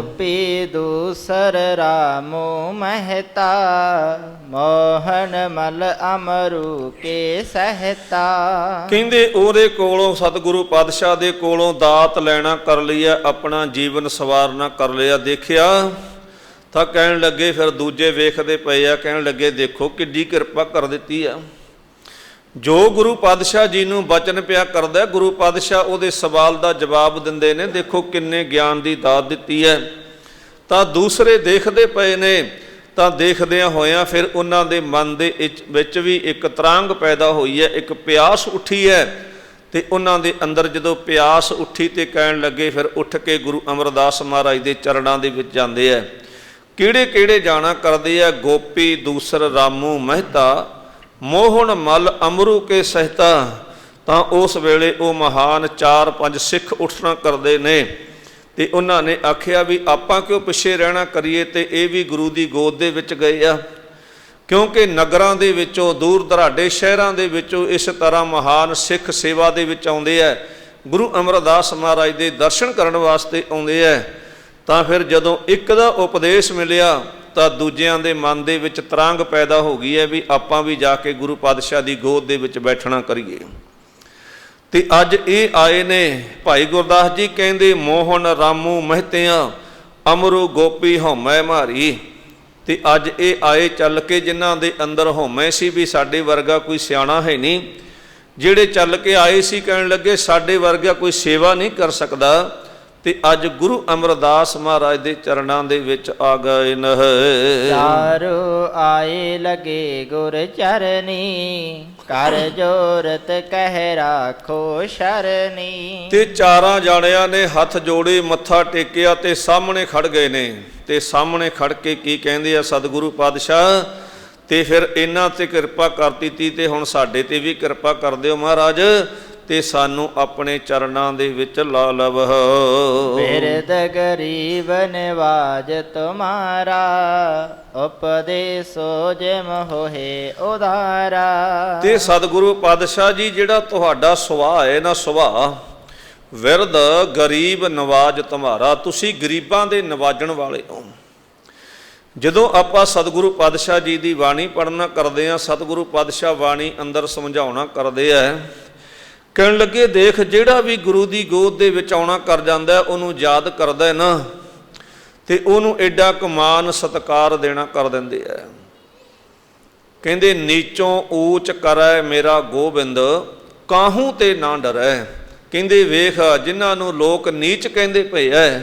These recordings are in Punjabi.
ਪੀ ਦੂਸਰ ਰਾਮੋ ਮਹਿਤਾ, ਮੋਹਨ ਮਲ ਅਮਰੂ ਕੇ ਸਹਤਾ। ਕਹਿੰਦੇ, ਉਹਦੇ ਕੋਲੋਂ ਸਤਿਗੁਰੂ ਪਾਤਸ਼ਾਹ ਦੇ ਕੋਲੋਂ ਦਾਤ ਲੈਣਾ ਕਰ ਲਿਆ ਆਪਣਾ ਜੀਵਨ ਸਵਾਰਨਾ ਕਰ ਲਿਆ। ਦੇਖਿਆ, ਤਾਂ ਕਹਿਣ ਲੱਗੇ, ਫਿਰ ਦੂਜੇ ਵੇਖਦੇ ਪਏ ਆ, ਕਹਿਣ ਲੱਗੇ, ਦੇਖੋ, ਕਿੱਡੀ ਕਿਰਪਾ ਕਰ ਦਿੱਤੀ ਆ। ਜੋ ਗੁਰੂ ਪਾਤਸ਼ਾਹ ਜੀ ਨੂੰ ਬਚਨ ਪਿਆ ਕਰਦਾ ਹੈ, ਗੁਰੂ ਪਾਤਸ਼ਾਹ ਉਹਦੇ ਸਵਾਲ ਦਾ ਜਵਾਬ ਦਿੰਦੇ ਨੇ ਦੇਖੋ ਕਿੰਨੇ ਗਿਆਨ ਦੀ ਦਾਤ ਦਿੱਤੀ ਹੈ। ਤਾਂ ਦੂਸਰੇ ਦੇਖਦੇ ਪਏ ਨੇ ਤਾਂ ਦੇਖਦਿਆਂ ਹੋਇਆਂ ਫਿਰ ਉਹਨਾਂ ਦੇ ਮਨ ਦੇ ਵਿੱਚ- ਵਿੱਚ ਵੀ ਇੱਕ ਤਰਾਂਗ ਪੈਦਾ ਹੋਈ ਹੈ ਇੱਕ ਪਿਆਸ ਉੱਠੀ ਹੈ ਤੇ ਉਹਨਾਂ ਦੇ ਅੰਦਰ ਜਦੋਂ ਪਿਆਸ ਉੱਠੀ ਤੇ ਕਹਿਣ ਲੱਗੇ ਫਿਰ ਉੱਠ ਕੇ ਗੁਰੂ ਅਮਰਦਾਸ ਮਹਾਰਾਜ ਦੇ ਚਰਨਾਂ ਦੇ ਵਿੱਚ ਜਾਂਦੇ ਆ ਕਿਹੜੇ ਕਿਹੜੇ ਜਾਣਾ ਕਰਦੇ ਆ ਗੋਪੀ ਦੂਸਰ ਰਾਮੂ ਮਹਿਤਾ ਮੋਹਣ ਮਲ ਅਮਰੂ ਕੇ ਸਹਿਤਾ, ਤਾਂ ਉਸ ਵੇਲੇ ਉਹ ਮਹਾਨ ਚਾਰ ਪੰਜ ਸਿੱਖ ਉੱਠਣਾ ਕਰਦੇ ਨੇ। ਤੇ ਉਹਨਾਂ ਨੇ ਆਖਿਆ ਵੀ ਆਪਾਂ ਕਿਉਂ ਪਿੱਛੇ ਰਹਿਣਾ ਕਰੀਏ ਤੇ ਇਹ ਵੀ ਗੁਰੂ ਦੀ ਗੋਦ ਦੇ ਵਿੱਚ ਗਏ ਆ। ਕਿਉਂਕਿ ਨਗਰਾਂ ਦੇ ਵਿੱਚੋਂ, ਦੂਰ ਦਰਾਡੇ ਸ਼ਹਿਰਾਂ ਦੇ ਵਿੱਚੋਂ ਇਸ ਤਰ੍ਹਾਂ ਮਹਾਨ ਸਿੱਖ ਸੇਵਾ ਦੇ ਵਿੱਚ ਆਉਂਦੇ ਆ। ਗੁਰੂ ਅਮਰਦਾਸ ਮਹਾਰਾਜ ਦੇ ਦਰਸ਼ਨ ਕਰਨ ਵਾਸਤੇ ਆਉਂਦੇ ਆ। ਤਾਂ ਫਿਰ ਜਦੋਂ ਇੱਕ ਦਾ ਉਪਦੇਸ਼ ਮਿਲਿਆ ਤਾਂ ਦੂਜਿਆਂ ਦੇ ਮਨ ਦੇ ਵਿੱਚ ਤਰੰਗ ਪੈਦਾ ਹੋ ਗਈ ਹੈ ਵੀ ਆਪਾਂ ਵੀ ਜਾ ਕੇ ਗੁਰੂ ਪਾਤਸ਼ਾਹ ਦੀ ਗੋਦ ਦੇ ਵਿੱਚ ਬੈਠਣਾ ਕਰੀਏ। ਤੇ ਅੱਜ ਇਹ ਆਏ ਨੇ ਭਾਈ ਗੁਰਦਾਸ ਜੀ ਕਹਿੰਦੇ, ਮੋਹਨ ਰਾਮੂ ਮਹਤਿਆਂ, ਅਮਰੂ ਗੋਪੀ ਹਉਮੈ ਮਾਰੀ। ਤੇ ਅੱਜ ਇਹ ਆਏ ਚੱਲ ਕੇ ਜਿਨ੍ਹਾਂ ਦੇ ਅੰਦਰ ਹਉਮੈ ਸੀ ਵੀ ਸਾਡੇ ਵਰਗਾ ਕੋਈ ਸਿਆਣਾ ਹੈ ਨਹੀਂ, ਜਿਹੜੇ ਚੱਲ ਕੇ ਆਏ ਸੀ ਕਹਿਣ ਲੱਗੇ, ਸਾਡੇ ਵਰਗਾ ਕੋਈ ਸੇਵਾ ਨਹੀਂ ਕਰ ਸਕਦਾ। ਤੇ ਅੱਜ ਗੁਰੂ ਅਮਰਦਾਸ ਮਹਾਰਾਜ ਦੇ ਚਰਨਾਂ ਦੇ ਵਿੱਚ ਆ ਗਏ ਨਹ। ਚਾਰੋ ਆਏ ਲਗੇ ਗੁਰ ਚਰਨੀ ਕਰ ਜੋਰਤ ਕਹਿ ਰਾਖੋ ਸ਼ਰਨੀ। ਤੇ ਚਾਰਾਂ ਜਾਣਿਆਂ ਨੇ ਹੱਥ ਜੋੜੇ ਮੱਥਾ ਟੇਕਿਆ ਤੇ ਸਾਹਮਣੇ ਖੜ ਗਏ ਨੇ। ਤੇ ਸਾਹਮਣੇ ਖੜ ਕੇ ਕੀ ਕਹਿੰਦੇ ਆ ਸਤਿਗੁਰੂ ਪਾਤਸ਼ਾਹ? ਤੇ ਫਿਰ ਇਹਨਾਂ ਤੇ ਕਿਰਪਾ ਕਰ ਦਿੱਤੀ ਤੇ ਹੁਣ ਸਾਡੇ ਤੇ ਵੀ ਕਿਰਪਾ ਕਰ ਦਿਓ ਮਹਾਰਾਜ। ਤੇ ਸਾਨੂੰ ਆਪਣੇ ਚਰਨਾਂ ਦੇ ਵਿੱਚ ਲਾ ਲਵੋ ਬਿਰਦ ਗਰੀਬ ਨਿਵਾਜ ਤੁਮਾਰਾ ਉਪਦੇਸੋ ਜਿਮ ਹੋਏ ਉਧਾਰਾ। ਤੇ ਸਤਿਗੁਰੂ ਪਾਤਸ਼ਾਹ ਜੀ ਜਿਹੜਾ ਤੁਹਾਡਾ ਸੁਭਾਅ ਹੈ ਨਾ ਸੁਭਾਅ ਵਿਰਧ ਗਰੀਬ ਨਵਾਜ ਤੁਹਾਰਾ ਤੁਸੀਂ ਗਰੀਬਾਂ ਦੇ ਨਵਾਜਣ ਵਾਲੇ ਹੋ। ਜਦੋਂ ਆਪਾਂ ਸਤਿਗੁਰੂ ਪਾਤਸ਼ਾਹ ਜੀ ਦੀ ਬਾਣੀ ਪੜ੍ਹਨਾ ਕਰਦੇ ਆ ਸਤਿਗੁਰੂ ਪਾਤਸ਼ਾਹ ਬਾਣੀ ਅੰਦਰ ਸਮਝਾਉਣਾ ਕਰਦੇ ਆ ਕਹਿਣ ਲੱਗੇ, ਦੇਖ, ਜਿਹੜਾ ਵੀ ਗੁਰੂ ਦੀ ਗੋਦ ਦੇ ਵਿੱਚ ਆਉਣਾ ਕਰ ਜਾਂਦਾ ਉਹਨੂੰ ਯਾਦ ਕਰਦਾ ਹੈ ਨਾ। ਤੇ ਉਹਨੂੰ ਐਡਾ ਕਮਾਨ ਸਤਕਾਰ ਦੇਣਾ ਕਰ ਦਿੰਦੇ ਆ। ਕਹਿੰਦੇ, ਨੀਚੋਂ ਊਚ ਕਰੈ ਮੇਰਾ ਗੋਬਿੰਦ, ਕਾਹੂ ਤੇ ਨਾ ਡਰੈ? ਕਹਿੰਦੇ, ਵੇਖ, ਜਿਨ੍ਹਾਂ ਨੂੰ ਲੋਕ ਨੀਚ ਕਹਿੰਦੇ ਪਏ ਐ,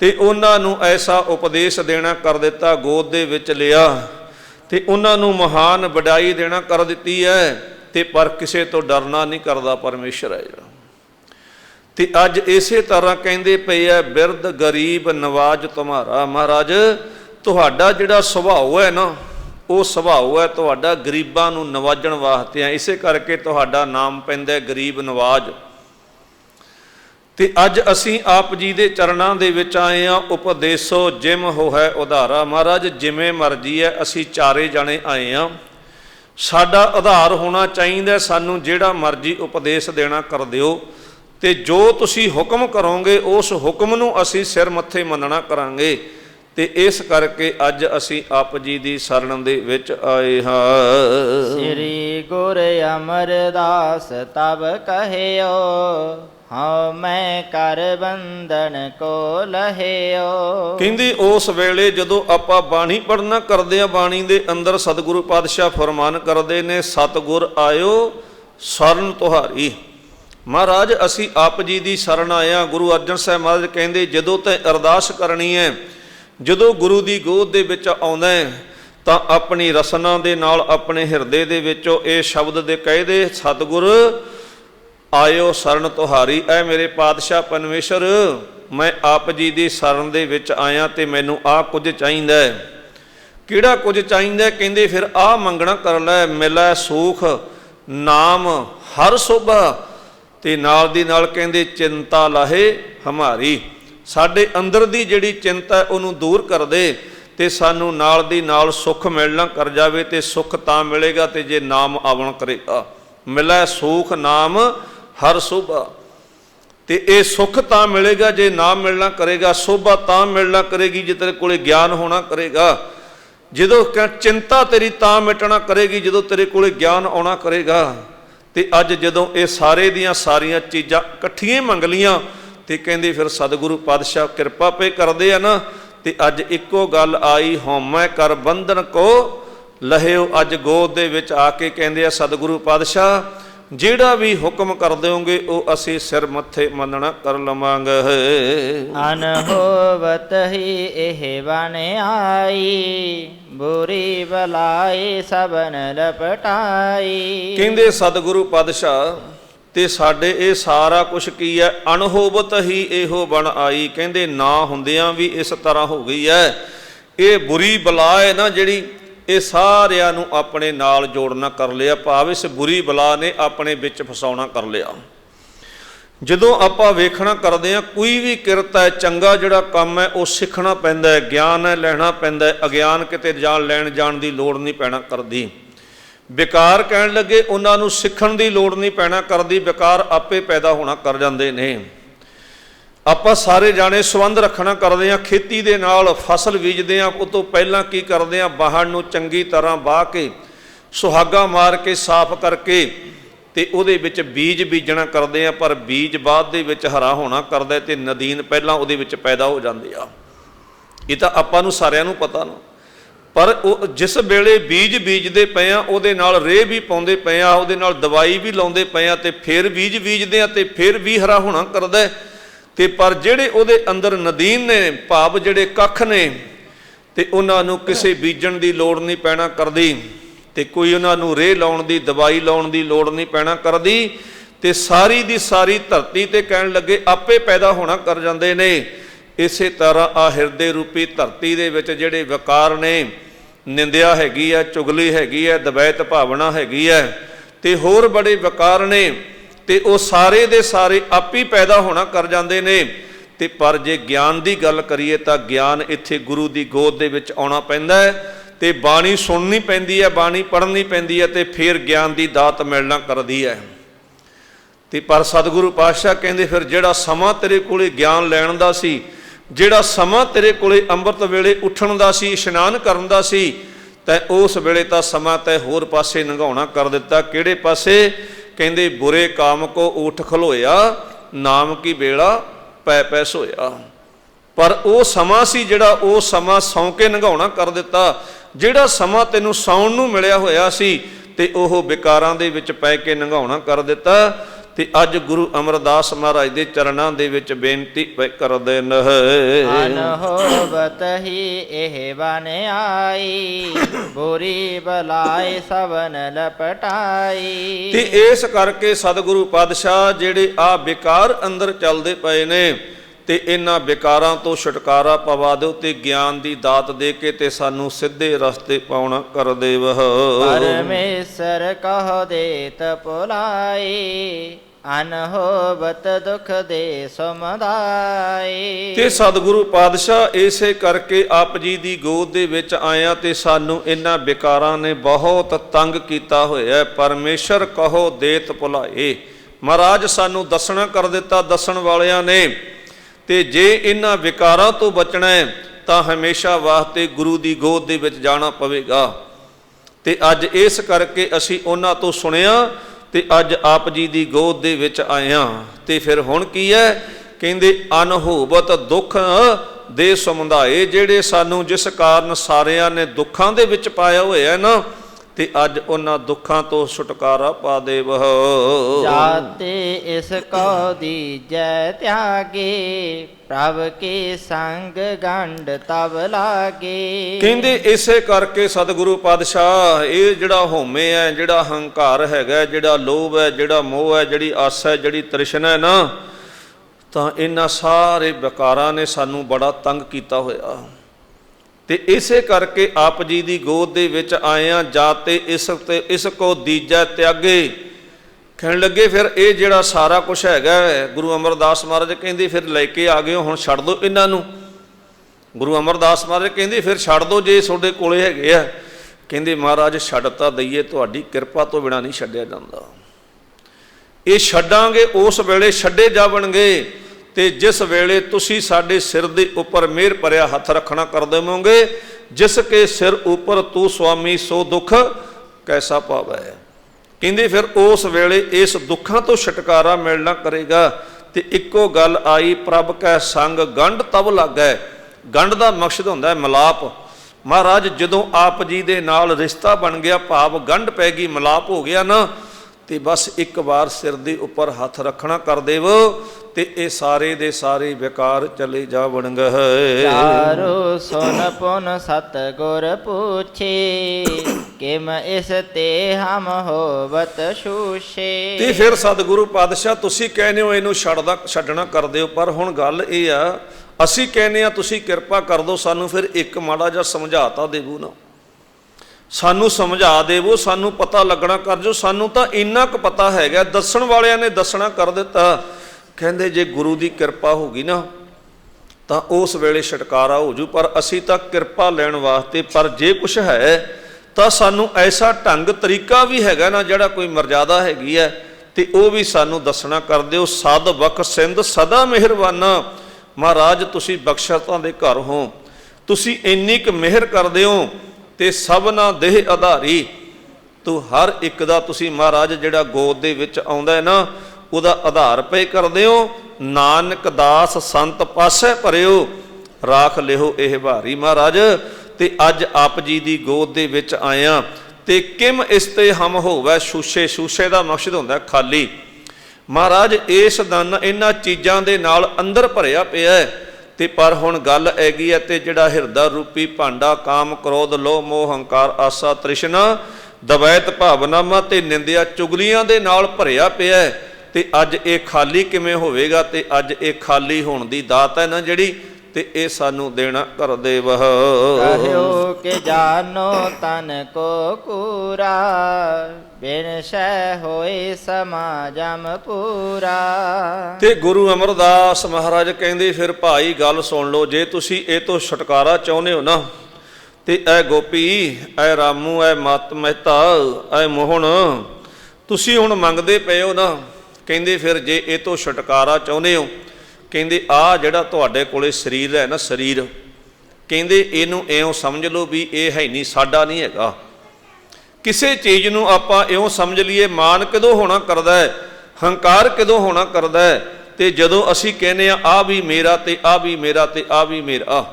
ਤੇ ਉਹਨਾਂ ਨੂੰ ਐਸਾ ਉਪਦੇਸ਼ ਦੇਣਾ ਕਰ ਦਿੱਤਾ, ਗੋਦ ਦੇ ਵਿੱਚ ਲਿਆ। ਤੇ ਉਹਨਾਂ ਨੂੰ ਮਹਾਨ ਵਡਾਈ ਦੇਣਾ ਕਰ ਦਿੱਤੀ ਐ। ਤੇ ਪਰ ਕਿਸੇ ਤੋਂ ਡਰਨਾ ਨਹੀਂ ਕਰਦਾ ਪਰਮੇਸ਼ਰ ਹੈ ਜਿਹੜਾ। ਤੇ ਅੱਜ ਇਸੇ ਤਰ੍ਹਾਂ ਕਹਿੰਦੇ ਪਏ ਐ ਬਿਰਧ ਗਰੀਬ ਨਵਾਜ ਤੁਹਾਰਾ। ਮਹਾਰਾਜ, ਤੁਹਾਡਾ ਜਿਹੜਾ ਸੁਭਾਅ ਹੈ ਨਾ, ਉਹ ਸੁਭਾਅ ਹੈ ਤੁਹਾਡਾ ਗਰੀਬਾਂ ਨੂੰ ਨਵਾਜਣ ਵਾਸਤੇ ਹੈ ਇਸੇ ਕਰਕੇ ਤੁਹਾਡਾ ਨਾਮ ਪੈਂਦਾ ਗਰੀਬ ਨਵਾਜ। ਤੇ ਅੱਜ ਅਸੀਂ ਆਪ ਜੀ ਦੇ ਚਰਨਾਂ ਦੇ ਵਿੱਚ ਆਏ ਆ, ਉਪਦੇਸੋ ਜਿਮ ਹੋ ਹੈ ਉਧਾਰਾ। ਮਹਾਰਾਜ, ਜਿਵੇਂ ਮਰਜ਼ੀ ਹੈ, ਅਸੀਂ ਚਾਰੇ ਜਾਣੇ ਆਏ ਆ। ਸਾਡਾ ਆਧਾਰ ਹੋਣਾ ਚਾਹੀਦਾ ਸਾਨੂੰ ਜਿਹੜਾ ਮਰਜ਼ੀ ਉਪਦੇਸ਼ ਦੇਣਾ ਕਰ ਦਿਓ। ਤੇ ਜੋ ਤੁਸੀਂ ਹੁਕਮ ਕਰੋਗੇ, ਉਸ ਹੁਕਮ ਨੂੰ ਅਸੀਂ ਸਿਰ ਮੱਥੇ ਮੰਨਣਾ ਕਰਾਂਗੇ। ਤੇ ਇਸ ਕਰਕੇ ਅੱਜ ਅਸੀਂ ਆਪ ਜੀ ਦੀ ਸ਼ਰਨ ਦੇ ਵਿੱਚ ਆਏ ਹਾਂ। ਸ੍ਰੀ ਗੁਰ ਅਮਰਦਾਸ ਤਬ ਕਹਿਓ। ਹਉ ਮੈਂ ਕਰ ਬੰਧਨ ਕੋ ਲਹਿਓ। ਕਹਿੰਦੀ ਉਸ ਵੇਲੇ ਜਦੋਂ ਆਪਾਂ ਬਾਣੀ ਪੜਨਾ ਕਰਦੇ ਆ ਬਾਣੀ ਦੇ ਅੰਦਰ ਸਤਿਗੁਰੂ ਪਾਤਸ਼ਾਹ ਫਰਮਾਨ ਕਰਦੇ ਨੇ, ਸਤਿਗੁਰ ਆਇਓ, ਸ਼ਰਨ ਤੁਹਾਰੀ। ਮਹਾਰਾਜ, ਅਸੀਂ ਆਪ ਜੀ ਦੀ ਸ਼ਰਨ ਆਇਆ ਗੁਰੂ ਅਰਜਨ ਸਾਹਿਬ ਮਹਾਰਾਜ ਕਹਿੰਦੇ, ਜਦੋਂ ਤੈ ਅਰਦਾਸ ਕਰਨੀ ਹੈ, ਜਦੋਂ ਗੁਰੂ ਦੀ ਗੋਦ ਦੇ ਵਿੱਚ ਆਉਂਦਾ ਹੈ, ਤਾਂ ਆਪਣੀ ਰਸਨਾ ਦੇ ਨਾਲ ਆਪਣੇ ਹਿਰਦੇ ਦੇ ਵਿੱਚੋਂ ਇਹ ਸ਼ਬਦ ਦੇ ਕਹਿਦੇ ਸਤਿਗੁਰ ਆਇਓ ਸ਼ਰਨ ਤੁਹਾਰੀ, ਐ ਮੇਰੇ ਪਾਤਸ਼ਾਹ ਪਰਮੇਸ਼ਰ, ਮੈਂ ਆਪ ਜੀ ਦੀ ਸ਼ਰਨ ਦੇ ਵਿੱਚ ਆਇਆ ਤੇ ਮੈਨੂੰ ਆਹ ਕੁਝ ਚਾਹੀਦਾ ਕਿਹੜਾ ਕੁਝ ਚਾਹੀਦਾ ਕਹਿੰਦੇ ਫਿਰ ਆਹ ਮੰਗਣਾ ਕਰ ਲੈ, ਮਿਲੈ ਸੂਖ, ਨਾਮ ਹਰ ਸੁਭਾ। ਤੇ ਨਾਲ ਦੀ ਨਾਲ ਕਹਿੰਦੇ, ਚਿੰਤਾ ਲਾਹੇ ਹਮਾਰੀ। ਸਾਡੇ ਅੰਦਰ ਦੀ ਜਿਹੜੀ ਚਿੰਤਾ ਉਹਨੂੰ ਦੂਰ ਕਰ ਦੇ ਤੇ ਸਾਨੂੰ ਨਾਲ ਦੀ ਨਾਲ ਸੁੱਖ ਮਿਲਣਾ ਕਰ ਜਾਵੇ ਤੇ ਸੁੱਖ ਤਾਂ ਮਿਲੇਗਾ ਤੇ ਜੇ ਨਾਮ ਆਵਣ ਕਰੇਗਾ। ਮਿਲੈ ਸੂਖ ਨਾਮ ਹਰ ਸੋਭਾ। ਤੇ ਇਹ ਸੁੱਖ ਤਾਂ ਮਿਲੇਗਾ, ਜੇ ਨਾ ਮਿਲਣਾ ਕਰੇਗਾ, ਸੋਭਾ ਤਾਂ ਮਿਲਣਾ ਕਰੇਗੀ, ਜੇ ਤੇਰੇ ਕੋਲੇ ਗਿਆਨ ਹੋਣਾ ਕਰੇਗਾ। ਜਦੋਂ ਕ- ਚਿੰਤਾ ਤੇਰੀ ਤਾਂ ਮਿਟਣਾ ਕਰੇਗੀ, ਜਦੋਂ ਤੇਰੇ ਕੋਲੇ ਗਿਆਨ ਆਉਣਾ ਕਰੇਗਾ। ਤੇ ਅੱਜ ਜਦੋਂ ਇਹ ਸਾਰੇ ਦੀਆਂ ਸਾਰੀਆਂ ਚੀਜ਼ਾਂ ਇਕੱਠੀਆਂ ਮੰਗ ਲੀਆਂ ਤੇ ਕਹਿੰਦੇ ਫਿਰ ਸਤਿਗੁਰੂ ਪਾਤਸ਼ਾਹ ਕਿਰਪਾ ਪੇ ਕਰਦੇ ਆ ਨਾ, ਤੇ ਅੱਜ ਇੱਕੋ ਗੱਲ ਆਈ ਹਉਮੈ ਕਰ ਬੰਧਨ ਕੋ ਲਹਿਓ ਅੱਜ ਗੋਦ ਦੇ ਵਿੱਚ ਆ ਕੇ ਕਹਿੰਦੇ ਆ ਸਤਿਗੁਰੂ ਪਾਤਸ਼ਾਹ ਜਿਹੜਾ ਵੀ ਹੁਕਮ ਕਰ ਦਿਓਗੇ ਉਹ ਅਸੀਂ ਸਿਰ ਮੱਥੇ ਮੰਨਣਾ ਕਰ ਲਵਾਂਗੇ। ਅਨਹੋਵਤ ਹੀ ਇਹ ਬਨ ਆਈ ਬੁਰੀ ਬਲਾਈ ਸਬਨ ਲਪਟਾਈ। ਕਹਿੰਦੇ ਸਤਿਗੁਰੂ ਪਾਤਸ਼ਾਹ ਤੇ ਸਾਡੇ ਇਹ ਸਾਰਾ ਕੁਝ ਕੀ ਹੈ? ਅਨਹੋਬਤ ਹੀ ਇਹੋ ਬਣ ਆਈ। ਕਹਿੰਦੇ ਨਾ ਹੁੰਦਿਆਂ ਵੀ ਇਸ ਤਰ੍ਹਾਂ ਹੋ ਗਈ ਹੈ। ਇਹ ਬੁਰੀ ਬਲਾ ਹੈ ਨਾ ਜਿਹੜੀ ਇਹ ਸਾਰਿਆਂ ਨੂੰ ਆਪਣੇ ਨਾਲ ਜੋੜਨਾ ਕਰ ਲਿਆ, ਭਾਵ ਇਸ ਬੁਰੀ ਬਲਾ ਨੇ ਆਪਣੇ ਵਿੱਚ ਫਸਾਉਣਾ ਕਰ ਲਿਆ। ਜਦੋਂ ਆਪਾਂ ਵੇਖਣਾ ਕਰਦੇ ਆ ਕੋਈ ਵੀ ਕਿਰਤ ਹੈ, ਚੰਗਾ ਜਿਹੜਾ ਕੰਮ ਹੈ, ਉਹ ਸਿੱਖਣਾ ਪੈਂਦਾ ਹੈ, ਗਿਆਨ ਹੈ, ਲੈਣਾ ਪੈਂਦਾ ਹੈ, ਅਗਿਆਨ ਕਿਤੇ ਜਾਣ, ਲੈਣ ਜਾਣ ਦੀ ਲੋੜ ਨਹੀਂ ਪੈਣਾ ਕਰਦੀ। ਵਿਕਾਰ ਕਹਿਣ ਲੱਗੇ, ਉਹਨਾਂ ਨੂੰ ਸਿੱਖਣ ਦੀ ਲੋੜ ਨਹੀਂ ਪੈਣਾ ਕਰਦੀ ਵਿਕਾਰ ਆਪੇ ਪੈਦਾ ਹੋਣਾ ਕਰ ਜਾਂਦੇ ਨੇ। ਆਪਾਂ ਸਾਰੇ ਜਾਣੇ ਸੰਬੰਧ ਰੱਖਣਾ ਕਰਦੇ ਆ ਖੇਤੀ ਦੇ ਨਾਲ ਫਸਲ ਬੀਜਦੇ ਆ ਉਹ ਤੋਂ ਪਹਿਲਾਂ ਕੀ ਕਰਦੇ ਆ ਬਾਹਰ ਨੂੰ ਚੰਗੀ ਤਰ੍ਹਾਂ ਵਾਹ ਕੇ, ਸੁਹਾਗਾ ਮਾਰ ਕੇ, ਸਾਫ਼ ਕਰਕੇ ਤੇ ਉਹਦੇ ਵਿੱਚ ਬੀਜ ਬੀਜਣਾ ਕਰਦੇ ਆ ਪਰ ਬੀਜ ਬਾਅਦ ਦੇ ਵਿੱਚ ਹਰਾ ਹੋਣਾ ਕਰਦਾ ਹੈ ਤੇ ਨਦੀਨ ਪਹਿਲਾਂ ਉਹਦੇ ਵਿੱਚ ਪੈਦਾ ਹੋ ਜਾਂਦੇ ਆ ਇਹ ਤਾਂ ਆਪਾਂ ਨੂੰ ਸਾਰਿਆਂ ਨੂੰ ਪਤਾ ਨਾ ਪਰ ਉਹ ਜਿਸ ਵੇਲੇ ਬੀਜ ਬੀਜਦੇ ਪਏ ਆ ਉਹਦੇ ਨਾਲ ਰੇਹ ਵੀ ਪਾਉਂਦੇ ਪਏ ਆ ਉਹਦੇ ਨਾਲ ਦਵਾਈ ਵੀ ਲਾਉਂਦੇ ਪਏ ਆ ਤੇ ਫਿਰ ਬੀਜ ਬੀਜਦੇ ਆ ਤੇ ਫਿਰ ਵੀ ਹਰਾ ਹੋਣਾ ਕਰਦਾ ਹੈ। ਤੇ ਪਰ ਜਿਹੜੇ ਉਹਦੇ ਅੰਦਰ ਨਦੀਨ ਨੇ, ਭਾਵ ਜਿਹੜੇ ਕੱਖ ਨੇ, ਤੇ ਉਹਨਾਂ ਨੂੰ ਕਿਸੇ ਬੀਜਣ ਦੀ ਲੋੜ ਨਹੀਂ ਪੈਣਾ ਕਰਦੀ, ਤੇ ਕੋਈ ਉਹਨਾਂ ਨੂੰ ਰੇਹ ਲਾਉਣ ਦੀ, ਦਵਾਈ ਲਾਉਣ ਦੀ ਲੋੜ ਨਹੀਂ ਪੈਣਾ ਕਰਦੀ, ਤੇ ਸਾਰੀ ਦੀ ਸਾਰੀ ਧਰਤੀ ਤੇ ਕਹਿਣ ਲੱਗੇ ਆਪੇ ਪੈਦਾ ਹੋਣਾ ਕਰ ਜਾਂਦੇ ਨੇ। ਇਸੇ ਤਰ੍ਹਾਂ ਆ ਹਿਰਦੇ ਰੂਪੀ ਧਰਤੀ ਦੇ ਵਿੱਚ ਜਿਹੜੇ ਵਿਕਾਰ ਨੇ, ਨਿੰਦਿਆ ਹੈਗੀ ਹੈ, ਚੁਗਲੀ ਹੈਗੀ ਹੈ, ਦਵੈਤ ਭਾਵਨਾ ਹੈਗੀ ਹੈ, ਤੇ ਹੋਰ ਬੜੇ ਵਿਕਾਰ ਨੇ। ਤੇ ਉਹ ਸਾਰੇ ਦੇ ਸਾਰੇ ਆਪ ਹੀ ਪੈਦਾ ਹੋਣਾ ਕਰ ਜਾਂਦੇ ਨੇ। ਤੇ ਪਰ ਜੇ ਗਿਆਨ ਦੀ ਗੱਲ ਕਰੀਏ ਤਾਂ ਗਿਆਨ ਇੱਥੇ ਗੁਰੂ ਦੀ ਗੋਦ ਦੇ ਵਿੱਚ ਆਉਣਾ ਪੈਂਦਾ ਹੈ ਤੇ ਬਾਣੀ ਸੁਣਨੀ ਪੈਂਦੀ ਹੈ, ਬਾਣੀ ਪੜ੍ਹਨੀ ਪੈਂਦੀ ਹੈ ਤੇ ਫਿਰ ਗਿਆਨ ਦੀ ਦਾਤ ਮਿਲਣਾ ਕਰਦੀ ਹੈ। ਤੇ ਪਰ ਸਤਿਗੁਰੂ ਪਾਤਸ਼ਾਹ ਕਹਿੰਦੇ, ਫਿਰ ਜਿਹੜਾ ਸਮਾਂ ਤੇਰੇ ਕੋਲੇ ਗਿਆਨ ਲੈਣ ਦਾ ਸੀ, ਜਿਹੜਾ ਸਮਾਂ ਤੇਰੇ ਕੋਲੇ ਅੰਮ੍ਰਿਤ ਵੇਲੇ ਉੱਠਣ ਦਾ ਸੀ, ਇਸ਼ਨਾਨ ਕਰਨ ਦਾ ਸੀ, ਤੈ ਉਸ ਵੇਲੇ ਤਾਂ ਸਮਾਂ ਤੈ ਹੋਰ ਪਾਸੇ ਲੰਘਾਉਣਾ ਕਰ ਦਿੱਤਾ। ਕਿਹੜੇ ਪਾਸੇ? ਕਹਿੰਦੇ, ਬੁਰੇ ਕਾਮ ਕੋ ਊਠ ਖਲੋਇਆ, ਨਾਮ ਕੀ ਵੇਲਾ ਪੈ ਪੈ ਸੋਇਆ। ਪਰ ਉਹ ਸਮਾਂ ਸੀ ਜਿਹੜਾ ਉਹ ਸਮਾਂ ਸੌਂ ਕੇ ਲੰਘਾਉਣਾ ਕਰ ਦਿੱਤਾ। ਜਿਹੜਾ ਸਮਾਂ ਤੈਨੂੰ ਸੌਣ ਨੂੰ ਮਿਲਿਆ ਹੋਇਆ ਸੀ ਤੇ ਉਹ ਵਿਕਾਰਾਂ ਦੇ ਵਿੱਚ ਪੈ ਕੇ ਲੰਘਾਉਣਾ ਕਰ ਦਿੱਤਾ। ਤੇ ਅੱਜ ਗੁਰੂ ਅਮਰਦਾਸ ਮਹਾਰਾਜ ਦੇ ਚਰਨਾਂ ਦੇ ਵਿੱਚ ਬੇਨਤੀ ਕਰਦੇ ਨੇ ਅਨਹੋਵਤ ਹੀ ਇਹ ਬਨ ਆਈ ਬੁਰੀ ਬਲਾਈ ਸਬਨ ਲਪਟਾਈ। ਤੇ ਇਸ ਕਰਕੇ ਸਤਿਗੁਰੂ ਪਾਤਸ਼ਾਹ ਜਿਹੜੇ ਆ ਵਿਕਾਰ ਅੰਦਰ ਚੱਲਦੇ ਪਏ ਨੇ ਤੇ ਇਹਨਾਂ ਵਿਕਾਰਾਂ ਤੋਂ ਛੁਟਕਾਰਾ ਪਵਾ ਦਿਓ ਤੇ ਗਿਆਨ ਦੀ ਦਾਤ ਦੇ ਕੇ ਤੇ ਸਾਨੂੰ ਸਿੱਧੇ ਰਸਤੇ ਪਾਉਣਾ ਕਰ ਦੇਵਹ ਪਰਮੇਸ਼ਰ ਕਹ ਦੇਤ ਪੁਲਾਈ ਅਨਹੋਵਤ ਦੁਖ ਦੇ ਸਮਦਾਈ। ਤੇ ਸਤਿਗੁਰੂ ਪਾਤਸ਼ਾਹ ਇਸੇ ਕਰਕੇ ਆਪ ਜੀ ਦੀ ਗੋਦ ਦੇ ਵਿੱਚ ਆਇਆ ਤੇ ਸਾਨੂੰ ਇਹਨਾਂ ਵਿਕਾਰਾਂ ਨੇ ਬਹੁਤ ਤੰਗ ਕੀਤਾ ਹੋਇਆ ਪਰਮੇਸ਼ਰ ਕਹੋ, ਦੇਤ ਭੁਲਾਏ। ਮਹਾਰਾਜ ਸਾਨੂੰ ਦੱਸਣਾ ਕਰ ਦਿੱਤਾ, ਦੱਸਣ ਵਾਲਿਆਂ ਨੇ। ਤੇ ਜੇ ਇਹਨਾਂ ਵਿਕਾਰਾਂ ਤੋਂ ਬਚਣਾ ਹੈ, ਤਾਂ ਹਮੇਸ਼ਾ ਵਾਸਤੇ ਗੁਰੂ ਦੀ ਗੋਦ ਦੇ ਵਿੱਚ ਜਾਣਾ ਪਵੇਗਾ। ਤੇ ਅੱਜ ਇਸ ਕਰਕੇ ਅਸੀਂ ਉਹਨਾਂ ਤੋਂ ਸੁਣਿਆ ਤੇ ਅੱਜ ਆਪ ਜੀ ਦੀ ਗੋਦ ਦੇ ਵਿੱਚ ਆਇਆ। ਤੇ ਫਿਰ ਹੁਣ ਕੀ ਹੈ ਕਹਿੰਦੇ, ਅਨਹੋਬਤ ਦੁੱਖ ਦੇ ਸਮੁਦਾਏ ਜਿਹੜੇ ਸਾਨੂੰ ਜਿਸ ਕਾਰਨ ਸਾਰਿਆਂ ਨੇ ਦੁੱਖਾਂ ਦੇ ਵਿੱਚ ਪਾਇਆ ਹੋਇਆ ਨਾ ਤੇ ਅੱਜ ਉਹਨਾਂ ਦੁੱਖਾਂ ਤੋਂ ਛੁਟਕਾਰਾ ਪਾ ਦੇਵਹ। ਜਾਤੇ ਇਸ ਕੋ ਦੀਜੈ ਤਿਆਗੇ ਪ੍ਰਭ ਕੇ ਸੰਗ ਗੰਡ ਤਬ ਲਾਗੇ। ਕਹਿੰਦੇ ਇਸੇ ਕਰਕੇ ਸਤਿਗੁਰੂ ਪਾਤਸ਼ਾਹ ਇਹ ਜਿਹੜਾ ਹਉਮੈ ਹੈ ਜਿਹੜਾ ਹੰਕਾਰ ਹੈਗਾ ਜਿਹੜਾ ਲੋਭ ਹੈ ਜਿਹੜਾ ਮੋਹ ਹੈ ਜਿਹੜੀ ਆਸਾ ਹੈ ਜਿਹੜੀ ਤ੍ਰਿਸ਼ਨਾ ਹੈ ਨਾ ਤਾਂ ਇਹਨਾਂ ਸਾਰੇ ਵਿਕਾਰਾਂ ਨੇ ਸਾਨੂੰ ਬੜਾ ਤੰਗ ਕੀਤਾ ਹੋਇਆ। ਤੇ ਇਸੇ ਕਰਕੇ ਆਪ ਜੀ ਦੀ ਗੋਦ ਦੇ ਵਿੱਚ ਆਇਆ ਆ ਜਾ ਤੇ ਇਸ ਤੇ ਇਸ ਕੋ ਦੀਜਾ ਤਿਆਗੇ। ਕਹਿਣ ਲੱਗੇ ਫਿਰ ਇਹ ਜਿਹੜਾ ਸਾਰਾ ਕੁਝ ਹੈਗਾ ਹੈ, ਗੁਰੂ ਅਮਰਦਾਸ ਮਹਾਰਾਜ ਕਹਿੰਦੇ ਫਿਰ ਲੈ ਕੇ ਆ ਗਏ ਹੋ, ਹੁਣ ਛੱਡ ਦਿਓ ਇਹਨਾਂ ਨੂੰ। ਗੁਰੂ ਅਮਰਦਾਸ ਮਹਾਰਾਜ ਕਹਿੰਦੇ ਫਿਰ ਛੱਡ ਦਿਓ ਜੇ ਤੁਹਾਡੇ ਕੋਲੇ ਹੈਗੇ ਆ। ਕਹਿੰਦੇ ਮਹਾਰਾਜ ਛੱਡ ਤਾਂ ਦਈਏ ਤੁਹਾਡੀ ਕਿਰਪਾ ਤੋਂ ਬਿਨਾ ਨਹੀਂ ਛੱਡਿਆ ਜਾਂਦਾ। ਇਹ ਛੱਡਾਂਗੇ ਉਸ ਵੇਲੇ ਛੱਡੇ ਜਾਵਣਗੇ। ਤੇ ਜਿਸ ਵੇਲੇ ਤੁਸੀਂ ਸਾਡੇ ਸਿਰ ਦੇ ਉੱਪਰ ਮਿਹਰ ਭਰਿਆ ਹੱਥ ਰੱਖਣਾ ਕਰ ਦੇਵੋਗੇ, ਜਿਸ ਕੇ ਸਿਰ ਉੱਪਰ ਤੂੰ ਸੁਆਮੀ ਸੋ ਦੁੱਖ, ਕੈਸਾ ਪਾਵੈ ਕਹਿੰਦੇ ਫਿਰ ਉਸ ਵੇਲੇ ਇਸ ਦੁੱਖਾਂ ਤੋਂ ਛੁਟਕਾਰਾ ਮਿਲਣਾ ਕਰੇਗਾ। ਤੇ ਇੱਕੋ ਗੱਲ ਆਈ, ਪ੍ਰਭ ਕੈ ਸੰਗ ਗੰਢ ਤਬ ਲੱਗੈ। ਗੰਢ ਦਾ ਮਕਸਦ ਹੁੰਦਾ ਹੈ ਮਿਲਾਪ। ਮਹਾਰਾਜ, ਜਦੋਂ ਆਪ ਜੀ ਦੇ ਨਾਲ ਰਿਸ਼ਤਾ ਬਣ ਗਿਆ, ਭਾਵ ਗੰਢ ਪੈ ਗਈ, ਮਿਲਾਪ ਹੋ ਗਿਆ ਨਾ ਤੇ ਬਸ ਇੱਕ ਵਾਰ ਸਿਰ ਦੇ ਉੱਪਰ ਹੱਥ ਰੱਖਣਾ ਕਰ ਦੇਵੋ ਤੇ ਇਹ ਸਾਰੇ ਦੇ ਸਾਰੇ ਵਿਕਾਰ ਚਲੇ ਜਾ ਵਣਗਹਿ ਚਾਰੋ ਸੁਨ ਪੁਨ ਸਤ ਗੁਰ ਪੁੱਛੇ ਕਿਮ ਇਸ ਤੇ ਹਮ ਹੋਵਤ ਸ਼ੂਸ਼ੇ ਤੇ ਫਿਰ ਸਤਿਗੁਰੂ ਪਾਤਸ਼ਾਹ ਤੁਸੀਂ ਕਹਿੰਦੇ ਹੋ ਇਹਨੂੰ ਛੱਡਦਾ ਛੱਡਣਾ ਕਰ ਦਿਓ ਪਰ ਹੁਣ ਗੱਲ ਇਹ ਆ ਅਸੀਂ ਕਹਿੰਦੇ ਆ ਤੁਸੀਂ ਕਿਰਪਾ ਕਰ ਦਿਓ ਸਾਨੂੰ ਫਿਰ ਇੱਕ ਮਾੜਾ ਜਿਹਾ ਸਮਝਾਤਾ ਦੇਵੋ ਨਾ। ਸਾਨੂੰ ਸਮਝਾ ਦੇਵੋ, ਸਾਨੂੰ ਪਤਾ ਲੱਗਣਾ ਕਰ ਜੋ, ਸਾਨੂੰ ਤਾਂ ਇੰਨਾ ਕੁ ਪਤਾ ਹੈਗਾ, ਦੱਸਣ ਵਾਲਿਆਂ ਨੇ ਦੱਸਣਾ ਕਰ ਦਿੱਤਾ। ਕਹਿੰਦੇ ਜੇ ਗੁਰੂ ਦੀ ਕਿਰਪਾ ਹੋਗੀ ਨਾ, ਤਾਂ ਉਸ ਵੇਲੇ ਛਟਕਾਰਾ ਹੋ ਜੂ, ਪਰ ਅਸੀਂ ਤਾਂ ਕਿਰਪਾ ਲੈਣ ਵਾਸਤੇ, ਪਰ ਜੇ ਕੁਛ ਹੈ, ਤਾਂ ਸਾਨੂੰ ਐਸਾ ਢੰਗ, ਤਰੀਕਾ ਵੀ ਹੈਗਾ ਨਾ, ਜਿਹੜਾ ਕੋਈ ਮਰਜ਼ਾਦਾ ਹੈਗੀ ਹੈ, ਤੇ ਉਹ ਵੀ ਸਾਨੂੰ ਦੱਸਣਾ ਕਰ ਦਿਓ। ਸਦ ਬਖ ਸਿੰਧ, ਸਦਾ ਮਿਹਰਬਾਨਾ। ਮਹਾਰਾਜ, ਤੁਸੀਂ ਬਖਸ਼ਤਾਂ ਦੇ ਘਰ ਹੋ। ਤੁਸੀਂ ਇੰਨੀ ਕੁ ਮਿਹਰ ਕਰਦੇ ਹੋ ਤੇ ਸਭਨਾ ਦੇਹ ਆਧਾਰੀ। ਤੂੰ ਹਰ ਇੱਕ ਦਾ ਤੁਸੀਂ ਮਹਾਰਾਜ ਜਿਹੜਾ ਗੋਦ ਦੇ ਵਿੱਚ ਆਉਂਦਾ ਹੈ ਨਾ, ਉਹਦਾ ਆਧਾਰ ਪਏ ਕਰਦੇ ਹੋ। ਨਾਨਕ ਦਾਸ ਸੰਤ ਪਾਸੇ ਭਰਿਓ, ਰਾਖ ਲਿਓ ਇਹ ਭਾਰੀ ਮਹਾਰਾਜ। ਤੇ ਅੱਜ ਆਪ ਜੀ ਦੀ ਗੋਦ ਦੇ ਵਿੱਚ ਆਇਆ ਤੇ ਕਿਮ ਇਸ ਤੇ ਹਮ ਹੋਵੇ ਸ਼ੂਸ਼ੇ ਸ਼ੂਸ਼ੇ ਦਾ ਮਕਸਦ ਹੁੰਦਾ ਖਾਲੀ। ਮਹਾਰਾਜ, ਇਸ ਦਨ ਇਹਨਾਂ ਚੀਜ਼ਾਂ ਦੇ ਨਾਲ ਅੰਦਰ ਭਰਿਆ ਪਿਆ ਹੈ। ਤੇ ਪਰ ਹੁਣ ਗੱਲ ਹੈਗੀ ਹੈ ਤੇ ਜਿਹੜਾ ਹਿਰਦਾ ਰੂਪੀ ਭਾਂਡਾ, ਕਾਮ, ਕ੍ਰੋਧ, ਲੋਭ, ਮੋਹ, ਹੰਕਾਰ, ਆਸਾ, ਤ੍ਰਿਸ਼ਨਾ, ਦਵੈਤ ਭਾਵਨਾਵਾਂ ਤੇ ਨਿੰਦਿਆ ਚੁਗਲੀਆਂ ਦੇ ਨਾਲ ਭਰਿਆ ਪਿਆ ਹੈ ਤੇ ਅੱਜ ਇਹ ਖਾਲੀ ਕਿਵੇਂ ਹੋਵੇਗਾ ਤੇ ਅੱਜ ਇਹ ਖਾਲੀ ਹੋਣ ਦੀ ਦਾਤ ਹੈ ਨਾ ਜਿਹੜੀ, ਤੇ ਇਹ ਸਾਨੂੰ ਦੇਣਾ ਕਰ ਦੇ ਵਹ ਕਹਿਓ ਕਿ ਜਾਨੋ ਤਨ ਕੋ ਕੂਰਾ। ਬਿਨ ਸ਼ੈ ਹੋਏ ਸਮਾਜਮ ਪੂਰਾ। ਤੇ ਗੁਰੂ ਅਮਰਦਾਸ ਮਹਾਰਾਜ ਕਹਿੰਦੇ, ਫਿਰ ਭਾਈ ਗੱਲ ਸੁਣ ਲਓ, ਜੇ ਤੁਸੀਂ ਇਹ ਤੋਂ ਛੁਟਕਾਰਾ ਚਾਹੁੰਦੇ ਹੋ ਨਾ, ਤੇ ਐ ਗੋਪੀ, ਐ ਰਾਮੂ, ਐ ਮਤ ਮਹਿਤਾ, ਐ ਮੋਹਣ ਤੁਸੀਂ ਹੁਣ ਮੰਗਦੇ ਪਏ ਹੋ ਨਾ। ਕਹਿੰਦੇ, ਫਿਰ ਜੇ ਇਹ ਤੋਂ ਛੁਟਕਾਰਾ ਚਾਹੁੰਦੇ ਹੋ, ਕਹਿੰਦੇ, ਆ ਜਿਹੜਾ ਤੁਹਾਡੇ ਕੋਲੇ ਸਰੀਰ ਹੈ ਨਾ, ਸਰੀਰ। ਕਹਿੰਦੇ, ਇਹਨੂੰ ਐਉਂ ਸਮਝ ਲਓ ਵੀ ਇਹ ਹੈ ਨਹੀਂ, ਸਾਡਾ ਨਹੀਂ ਹੈਗਾ। ਕਿਸੇ ਚੀਜ਼ ਨੂੰ ਆਪਾਂ ਇਉਂ ਸਮਝ ਲਈਏ ਮਾਨ ਕਦੋਂ ਹੋਣਾ ਕਰਦਾ ਹੈ, ਹੰਕਾਰ ਕਦੋਂ ਹੋਣਾ ਕਰਦਾ ਹੈ, ਤੇ ਜਦੋਂ ਅਸੀਂ ਕਹਿੰਦੇ ਆ ਆ ਵੀ ਮੇਰਾ ਤੇ ਆ ਵੀ ਮੇਰਾ ਤੇ ਆ ਵੀ ਮੇਰਾ।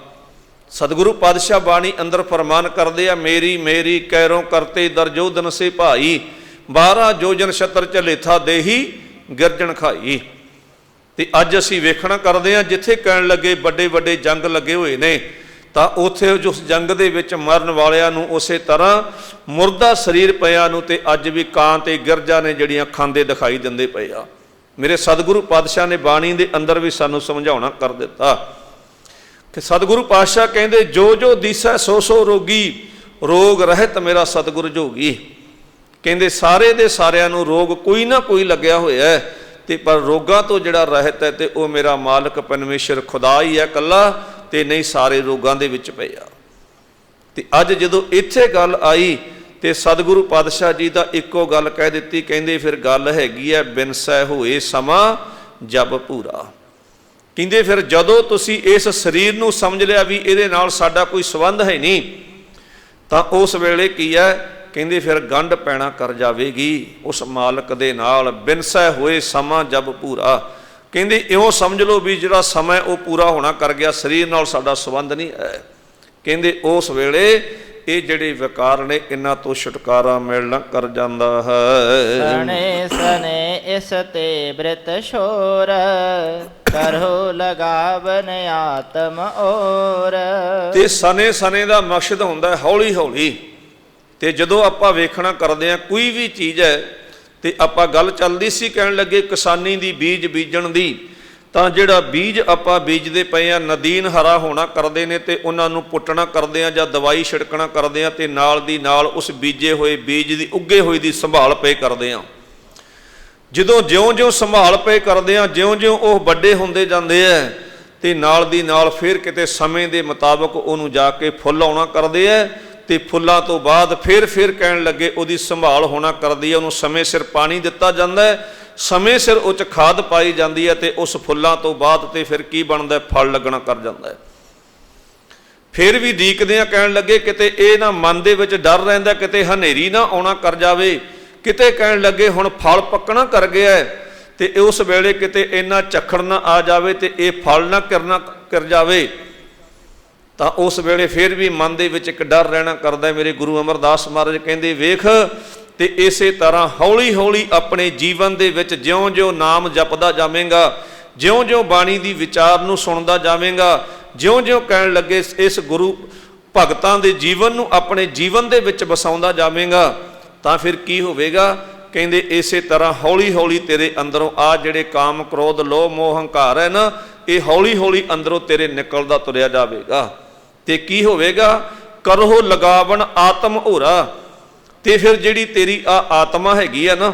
ਸਤਿਗੁਰੂ ਪਾਤਸ਼ਾਹ ਬਾਣੀ ਅੰਦਰ ਫਰਮਾਨ ਕਰਦੇ ਆ, ਮੇਰੀ ਮੇਰੀ ਕੈਰੋਂ ਕਰਤੇ ਦਰਜੋਦਨ ਸੇ ਭਾਈ 12 ਜੋਜਨ ਛਤਰ ਚਲੇਥਾ ਦੇਹੀ, ਗਿਰਜਣ ਖਾਈ। ਤੇ ਅੱਜ ਅਸੀਂ ਵੇਖਣਾ ਕਰਦੇ ਆ ਜਿੱਥੇ ਕਹਿਣ ਲੱਗੇ ਵੱਡੇ ਵੱਡੇ ਜੰਗ ਲੱਗੇ ਹੋਏ ਨੇ। ਤਾਂ ਉਥੇ ਉਸ ਜੰਗ ਦੇ ਵਿੱਚ ਮਰਨ ਵਾਲਿਆਂ ਨੂੰ ਉਸੇ ਤਰ੍ਹਾਂ ਮੁਰਦਾ ਸਰੀਰ ਪਿਆ ਨੂੰ ਤੇ ਅੱਜ ਵੀ ਕਾਂ ਤੇ ਗਿਰਜਾ ਨੇ ਜਿਹੜੀਆਂ ਖਾਂਦੇ ਦਿਖਾਈ ਦਿੰਦੇ ਪਏ ਆ। ਮੇਰੇ ਸਤਿਗੁਰੂ ਪਾਤਸ਼ਾਹ ਨੇ ਬਾਣੀ ਦੇ ਅੰਦਰ ਵੀ ਸਾਨੂੰ ਸਮਝਾਉਣਾ ਕਰ ਦਿੱਤਾ ਕਿ ਸਤਿਗੁਰੂ ਪਾਤਸ਼ਾਹ ਕਹਿੰਦੇ, ਜੋ ਜੋ ਦਿਸੈ ਸੋ ਸੋ ਰੋਗੀ, ਰੋਗ ਰਹਿਤ ਮੇਰਾ ਸਤਿਗੁਰ ਜੋਗੀ। ਕਹਿੰਦੇ, ਸਾਰੇ ਦੇ ਸਾਰਿਆਂ ਨੂੰ ਰੋਗ ਕੋਈ ਨਾ ਕੋਈ ਲੱਗਿਆ ਹੋਇਆ ਹੈ ਤੇ ਪਰ ਰੋਗਾਂ ਤੋਂ ਜਿਹੜਾ ਰਹਿਤ ਹੈ ਤੇ ਉਹ ਮੇਰਾ ਮਾਲਕ ਪਰਮੇਸ਼ਰ ਖੁਦਾ ਹੀ ਹੈ ਕੱਲਾ ਤੇ ਨਹੀਂ ਸਾਰੇ ਰੋਗਾਂ ਦੇ ਵਿੱਚ ਪਏ ਆ। ਤੇ ਅੱਜ ਜਦੋਂ ਇੱਥੇ ਗੱਲ ਆਈ ਤੇ ਸਤਿਗੁਰੂ ਪਾਤਸ਼ਾਹ ਜੀ ਦਾ ਇੱਕੋ ਗੱਲ ਕਹਿ ਦਿੱਤੀ, ਕਹਿੰਦੇ ਫਿਰ ਗੱਲ ਹੈਗੀ ਹੈ ਬਿਨਸੈ ਹੋਏ ਸਮਾਂ ਜਬ ਪੂਰਾ। ਕਹਿੰਦੇ ਫਿਰ ਜਦੋਂ ਤੁਸੀਂ ਇਸ ਸਰੀਰ ਨੂੰ ਸਮਝ ਲਿਆ ਵੀ ਇਹਦੇ ਨਾਲ ਸਾਡਾ ਕੋਈ ਸੰਬੰਧ ਹੈ ਨਹੀਂ, ਤਾਂ ਉਸ ਵੇਲੇ ਕੀ ਹੈ ਕਹਿੰਦੇ ਫਿਰ ਗੰਢ ਪੈਣਾ ਕਰ ਜਾਵੇਗੀ, ਉਸ ਮਾਲਕ ਦੇ ਨਾਲ ਬਿਨਸੈ ਹੋਏ ਸਮਾਂ ਜਬ ਪੂਰਾ। ਕਹਿੰਦੇ ਇਉਂ ਸਮਝ ਲਓ ਵੀ ਜਿਹੜਾ ਸਮਾਂ ਉਹ ਪੂਰਾ ਹੋਣਾ ਕਰ ਗਿਆ ਸਰੀਰ ਨਾਲ ਸਾਡਾ ਸੰਬੰਧ ਨਹੀਂ ਹੈ। ਕਹਿੰਦੇ ਉਸ ਵੇਲੇ ਇਹ ਜਿਹੜੇ ਵਿਕਾਰ ਨੇ ਇਹਨਾਂ ਤੋਂ ਛੁਟਕਾਰਾ ਮਿਲਣਾ ਕਰ ਜਾਂਦਾ ਹੈ। ਸਣੇ ਸਨੇ ਇਸ ਤੇ ਬ੍ਰਿਤ ਸ਼ੋਰ ਕਰੋ ਲਗਾਵਨ ਆਤਮ ਔਰ। ਤੇ ਸਨੇ ਸਨੇ ਦਾ ਮਕਸਦ ਹੁੰਦਾ ਹੌਲੀ ਹੌਲੀ। ਤੇ ਜਦੋਂ ਆਪਾਂ ਵੇਖਣਾ ਕਰਦੇ ਆ ਕੋਈ ਵੀ ਚੀਜ਼ ਹੈ ਤੇ ਆਪਾਂ ਗੱਲ ਚੱਲਦੀ ਸੀ ਕਹਿਣ ਲੱਗੇ ਕਿਸਾਨੀ ਦੀ ਬੀਜ ਬੀਜਣ ਦੀ, ਤਾਂ ਜਿਹੜਾ ਬੀਜ ਆਪਾਂ ਬੀਜਦੇ ਪਏ ਆ ਨਦੀਨ ਹਰਾ ਹੋਣਾ ਕਰਦੇ ਨੇ ਤੇ ਉਹਨਾਂ ਨੂੰ ਪੁੱਟਣਾ ਕਰਦੇ ਆ ਜਾਂ ਦਵਾਈ ਛਿੜਕਣਾ ਕਰਦੇ ਆ ਤੇ ਨਾਲ ਦੀ ਨਾਲ ਉਸ ਬੀਜੇ ਹੋਏ ਬੀਜ ਦੀ ਉੱਗੇ ਹੋਈ ਦੀ ਸੰਭਾਲ ਪਏ ਕਰਦੇ ਆ ਜਦੋਂ ਜਿਉਂ-ਜਿਉਂ ਸੰਭਾਲ ਪਏ ਕਰਦੇ ਆ ਜਿਉਂ-ਜਿਉਂ ਉਹ ਵੱਡੇ ਹੁੰਦੇ ਜਾਂਦੇ ਆ ਤੇ ਨਾਲ ਦੀ ਨਾਲ ਫਿਰ ਕਿਤੇ ਸਮੇਂ ਦੇ ਮੁਤਾਬਕ ਉਹਨੂੰ ਜਾ ਕੇ ਫੁੱਲ ਆਉਣਾ ਕਰਦੇ ਆ ਤੇ ਫੁੱਲਾਂ ਤੋਂ ਬਾਅਦ ਫਿਰ ਫਿਰ ਕਹਿਣ ਲੱਗੇ ਉਹਦੀ ਸੰਭਾਲ ਹੋਣਾ ਕਰਦੀ ਹੈ ਉਹਨੂੰ ਸਮੇਂ ਸਿਰ ਪਾਣੀ ਦਿੱਤਾ ਜਾਂਦਾ ਹੈ। ਸਮੇਂ ਸਿਰ ਉੱਚ ਖਾਦ ਪਾਈ ਜਾਂਦੀ ਹੈ ਤੇ ਉਸ ਫੁੱਲਾਂ ਤੋਂ ਬਾਅਦ ਤੇ ਫਿਰ ਕੀ ਬਣਦਾ ਫਲ ਲੱਗਣਾ ਕਰ ਜਾਂਦਾ ਹੈ। ਫਿਰ ਵੀ ਦੀਕਦੇ ਆ ਕਹਿਣ ਲੱਗੇ ਕਿਤੇ ਇਹ ਨਾ ਮਨ ਦੇ ਵਿੱਚ ਡਰ ਰਹਿੰਦਾ ਕਿਤੇ ਹਨੇਰੀ ਨਾ ਆਉਣਾ ਕਰ ਜਾਵੇ। ਕਿਤੇ ਕਹਿਣ ਲੱਗੇ ਹੁਣ ਫਲ ਪੱਕਣਾ ਕਰ ਗਿਆ ਹੈ, ਤੇ ਉਸ ਵੇਲੇ ਕਿਤੇ ਇੰਨਾ ਝੱਖੜ ਨਾ ਆ ਜਾਵੇ ਤੇ ਇਹ ਫਲ ਨਾ ਕਰਨਾ ਕਰ ਜਾਵੇ। ਤਾਂ ਉਸ ਵੇਲੇ ਫਿਰ ਵੀ ਮਨ ਦੇ ਵਿੱਚ ਇੱਕ ਡਰ ਰਹਿਣਾ ਕਰਦਾ ਮੇਰੇ ਗੁਰੂ ਅਮਰਦਾਸ ਮਹਾਰਾਜ ਕਹਿੰਦੇ, ਵੇਖ ਤੇ ਇਸੇ ਤਰ੍ਹਾਂ ਹੌਲੀ ਹੌਲੀ ਆਪਣੇ ਜੀਵਨ ਦੇ ਵਿੱਚ ਜਿਉਂ-ਜਿਉਂ ਨਾਮ ਜਪਦਾ ਜਾਵੇਂਗਾ, ਜਿਉਂ-ਜਿਉਂ ਬਾਣੀ ਦੀ ਵਿਚਾਰ ਨੂੰ ਸੁਣਦਾ ਜਾਵੇਂਗਾ, ਜਿਉਂ-ਜਿਉਂ ਕਹਿਣ ਲੱਗੇ ਇਸ ਗੁਰੂ ਭਗਤਾਂ ਦੇ ਜੀਵਨ ਨੂੰ ਆਪਣੇ ਜੀਵਨ ਦੇ ਵਿੱਚ ਵਸਾਉਂਦਾ ਜਾਵੇਂਗਾ, ਤਾਂ ਫਿਰ ਕੀ ਹੋਵੇਗਾ? ਕਹਿੰਦੇ, ਇਸੇ ਤਰ੍ਹਾਂ ਹੌਲੀ ਹੌਲੀ ਤੇਰੇ ਅੰਦਰੋਂ ਆ ਜਿਹੜੇ ਕਾਮ ਕ੍ਰੋਧ ਲੋਭ ਮੋਹ ਹੰਕਾਰ ਹੈ ਨਾ, ਇਹ ਹੌਲੀ ਹੌਲੀ ਅੰਦਰੋਂ ਤੇਰੇ ਨਿਕਲਦਾ ਤੁਰਿਆ ਜਾਵੇਗਾ। ਤੇ ਕੀ ਹੋਵੇਗਾ? ਕਰੋ ਲਗਾਵਣ ਆਤਮ ਹੋਰਾ ਤੇ ਫਿਰ ਜਿਹੜੀ ਤੇਰੀ ਆ ਆਤਮਾ ਹੈਗੀ ਆ ਨਾ,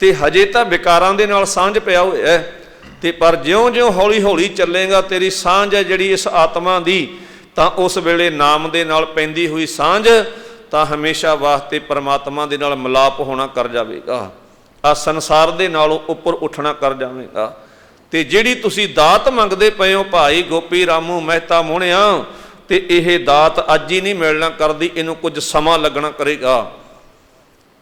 ਤੇ ਹਜੇ ਤਾਂ ਵਿਕਾਰਾਂ ਦੇ ਨਾਲ ਸਾਂਝ ਪਿਆ ਹੋਇਆ ਹੈ। ਤੇ ਪਰ ਜਿਉਂ-ਜਿਉਂ ਹੌਲੀ-ਹੌਲੀ ਚੱਲੇਗਾ, ਤੇਰੀ ਸਾਂਝ ਹੈ ਜਿਹੜੀ ਇਸ ਆਤਮਾ ਦੀ, ਤਾਂ ਉਸ ਵੇਲੇ ਨਾਮ ਦੇ ਨਾਲ ਪੈਂਦੀ ਹੋਈ ਸਾਂਝ ਤਾਂ ਹਮੇਸ਼ਾ ਵਾਸਤੇ ਪਰਮਾਤਮਾ ਦੇ ਨਾਲ ਮਿਲਾਪ ਹੋਣਾ ਕਰ ਜਾਵੇਗਾ। ਆ ਸੰਸਾਰ ਦੇ ਨਾਲੋਂ ਉੱਪਰ ਉੱਠਣਾ ਕਰ ਜਾਵੇਗਾ। ਤੇ ਜਿਹੜੀ ਤੁਸੀਂ ਦਾਤ ਮੰਗਦੇ ਪਏ ਹੋ, ਭਾਈ ਗੋਪੀ ਰਾਮੂ ਮਹਿਤਾ ਮੋਹਣਿਆ ਤੇ ਇਹ ਦਾਤ ਅੱਜ ਹੀ ਨਹੀਂ ਮਿਲਣਾ ਕਰਦੀ, ਇਹਨੂੰ ਕੁਝ ਸਮਾਂ ਲੱਗਣਾ ਕਰੇਗਾ।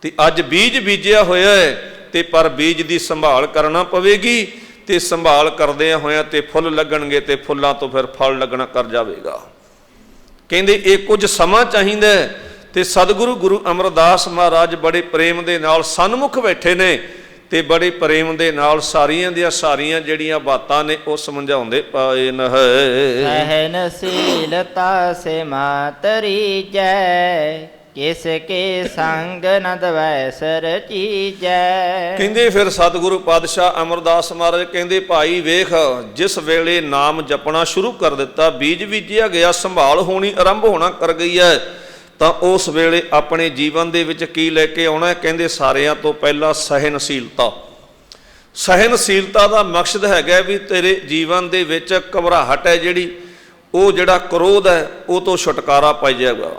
ਤੇ ਅੱਜ ਬੀਜ ਬੀਜਿਆ ਹੋਇਆ ਹੈ ਤੇ ਪਰ ਬੀਜ ਦੀ ਸੰਭਾਲ ਕਰਨਾ ਪਵੇਗੀ ਤੇ ਸੰਭਾਲ ਕਰਦਿਆਂ ਹੋਇਆਂ ਤੇ ਫੁੱਲ ਲੱਗਣਗੇ ਤੇ ਫੁੱਲਾਂ ਤੋਂ ਫਿਰ ਫਲ ਲੱਗਣਾ ਕਰ ਜਾਵੇਗਾ। ਕਹਿੰਦੇ ਇਹ ਕੁਝ ਸਮਾਂ ਚਾਹੀਦਾ ਤੇ ਸਤਿਗੁਰੂ ਗੁਰੂ ਅਮਰਦਾਸ ਮਹਾਰਾਜ ਬੜੇ ਪ੍ਰੇਮ ਦੇ ਨਾਲ ਸਨਮੁਖ ਬੈਠੇ ਨੇ। ਤੇ ਬੜੇ ਪ੍ਰੇਮ ਦੇ ਨਾਲ ਸਾਰੀਆਂ ਦੀਆਂ ਸਾਰੀਆਂ ਜਿਹੜੀਆਂ ਬਾਤਾਂ ਨੇ ਉਹ ਸਮਝਾਉਂਦੇ ਪਾਏ ਨ ਹੈ ਸਹਿਨਸ਼ੀਲਤਾ ਸੇ ਮਾਤਰੀ ਜੈ ਕਿਸ ਕੇ ਸੰਗ ਨ ਦਵੈ ਸਰ ਚੀਜੈ। ਕਹਿੰਦੇ ਫਿਰ ਸਤਿਗੁਰੂ ਪਾਤਸ਼ਾਹ ਅਮਰਦਾਸ ਮਹਾਰਾਜ ਕਹਿੰਦੇ ਭਾਈ ਵੇਖ ਜਿਸ ਵੇਲੇ ਨਾਮ ਜਪਣਾ ਸ਼ੁਰੂ ਕਰ ਦਿੱਤਾ ਬੀਜ ਬੀਜਿਆ ਗਿਆ ਸੰਭਾਲ ਹੋਣੀ ਆਰੰਭ ਹੋਣਾ ਕਰ ਗਈ ਹੈ। ਤਾਂ ਉਸ ਵੇਲੇ ਆਪਣੇ ਜੀਵਨ ਦੇ ਵਿੱਚ ਕੀ ਲੈ ਕੇ ਆਉਣਾ ਕਹਿੰਦੇ ਸਾਰਿਆਂ ਤੋਂ ਪਹਿਲਾਂ ਸਹਿਨਸ਼ੀਲਤਾ। ਸਹਿਨਸ਼ੀਲਤਾ ਦਾ ਮਕਸਦ ਹੈਗਾ ਵੀ ਤੇਰੇ ਜੀਵਨ ਦੇ ਵਿੱਚ ਘਬਰਾਹਟ ਹੈ ਜਿਹੜੀ, ਉਹ ਜਿਹੜਾ ਕ੍ਰੋਧ ਹੈ, ਉਹ ਤੋਂ ਛੁਟਕਾਰਾ ਪਾਈ ਜਾਏਗਾ।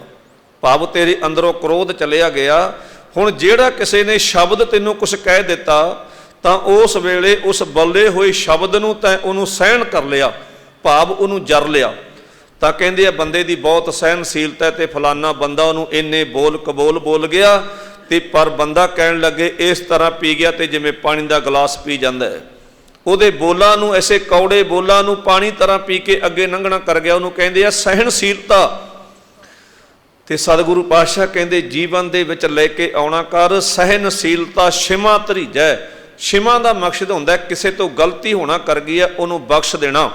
ਭਾਵ ਤੇਰੇ ਅੰਦਰੋਂ ਕ੍ਰੋਧ ਚਲਿਆ ਗਿਆ। ਹੁਣ ਜਿਹੜਾ ਕਿਸੇ ਨੇ ਸ਼ਬਦ ਤੈਨੂੰ ਕੁਝ ਕਹਿ ਦਿੱਤਾ, ਤਾਂ ਉਸ ਵੇਲੇ ਉਸ ਬੱਲੇ ਹੋਏ ਸ਼ਬਦ ਨੂੰ ਤੈਂ ਉਹਨੂੰ ਸਹਿਣ ਕਰ ਲਿਆ, ਭਾਵ ਉਹਨੂੰ ਜਰ ਲਿਆ। ਤਾਂ ਕਹਿੰਦੇ ਆ, ਬੰਦੇ ਦੀ ਬਹੁਤ ਸਹਿਨਸ਼ੀਲਤਾ ਹੈ ਤੇ ਫਲਾਨਾ ਬੰਦਾ ਉਹਨੂੰ ਇੰਨੇ ਬੋਲ ਕਬੋਲ ਬੋਲ ਗਿਆ ਤੇ ਪਰ ਬੰਦਾ ਕਹਿਣ ਲੱਗੇ, ਇਸ ਤਰ੍ਹਾਂ ਪੀ ਗਿਆ ਤੇ ਜਿਵੇਂ ਪਾਣੀ ਦਾ ਗਲਾਸ ਪੀ ਜਾਂਦਾ ਹੈ। ਉਹਦੇ ਬੋਲਾਂ ਨੂੰ, ਐਸੇ ਕੌੜੇ ਬੋਲਾਂ ਨੂੰ ਪਾਣੀ ਤਰ੍ਹਾਂ ਪੀ ਕੇ ਅੱਗੇ ਲੰਘਣਾ ਕਰ ਗਿਆ। ਉਹਨੂੰ ਕਹਿੰਦੇ ਆ, ਸਹਿਣਸ਼ੀਲਤਾ। ਤੇ ਸਤਿਗੁਰੂ ਪਾਤਸ਼ਾਹ ਕਹਿੰਦੇ, ਜੀਵਨ ਦੇ ਵਿੱਚ ਲੈ ਕੇ ਆਉਣਾ ਕਰ, ਸਹਿਣਸ਼ੀਲਤਾ ਸ਼ਿਮਾ ਧਰੀਜੈ ਸ਼ਿਮਾ ਦਾ ਮਕਸਦ ਹੁੰਦਾ ਕਿਸੇ ਤੋਂ ਗਲਤੀ ਹੋਣਾ ਕਰ ਗਈ ਹੈ, ਉਹਨੂੰ ਬਖਸ਼ ਦੇਣਾ।